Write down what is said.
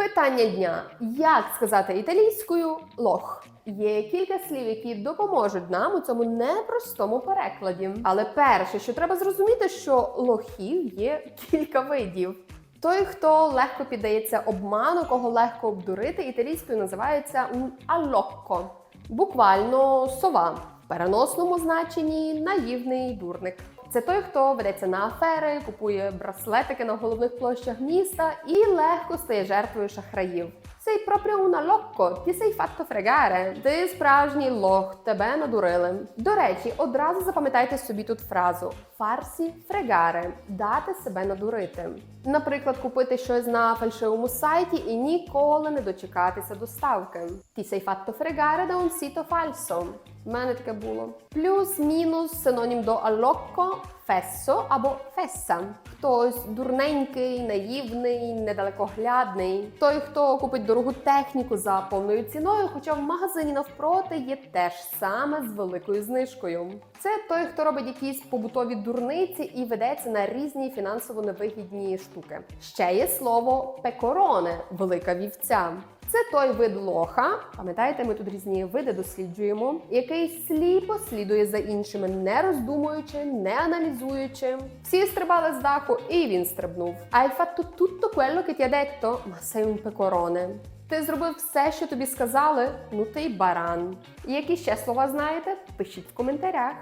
Питання дня: як сказати італійською лох? Є кілька слів, які допоможуть нам у цьому непростому перекладі. Але перше, що треба зрозуміти, що лохів є кілька видів. Той, хто легко піддається обману, кого легко обдурити, італійською називається allocco. Буквально сова в переносному значенні наївний дурник. Це той, хто ведеться на афери, купує браслетики на головних площах міста і легко стає жертвою шахраїв. Sei proprio una locco, ti sei fatto fregare. Ти справжній лох, тебе надурили. До речі, одразу запам'ятайте собі тут фразу farsi fregare – дати себе надурити. Наприклад, купити щось на фальшивому сайті і ніколи не дочекатися доставки. Ti sei fatto fregare da un sito falso. У мене таке було. Плюс-мінус синонім до allocco – фессо або фесса. Хтось дурненький, наївний, недалекоглядний. Той, хто купить дорогу техніку за повною ціною, хоча в магазині навпроти є те ж саме з великою знижкою. Це той, хто робить якісь побутові дурниці і ведеться на різні фінансово невигідні штуки. Ще є слово пекороне велика вівця. Це той вид лоха. Пам'ятаєте, ми тут різні види досліджуємо, який сліпо слідує за іншими, не роздумуючи, не аналізуючи. Всі стрибали з даху, і він стрибнув. Hai fatto tutto quello che ti ha detto? Ma sei un pecorone. Ти зробив все, що тобі сказали? Ну ти баран. Які ще слова знаєте? Пишіть в коментарях.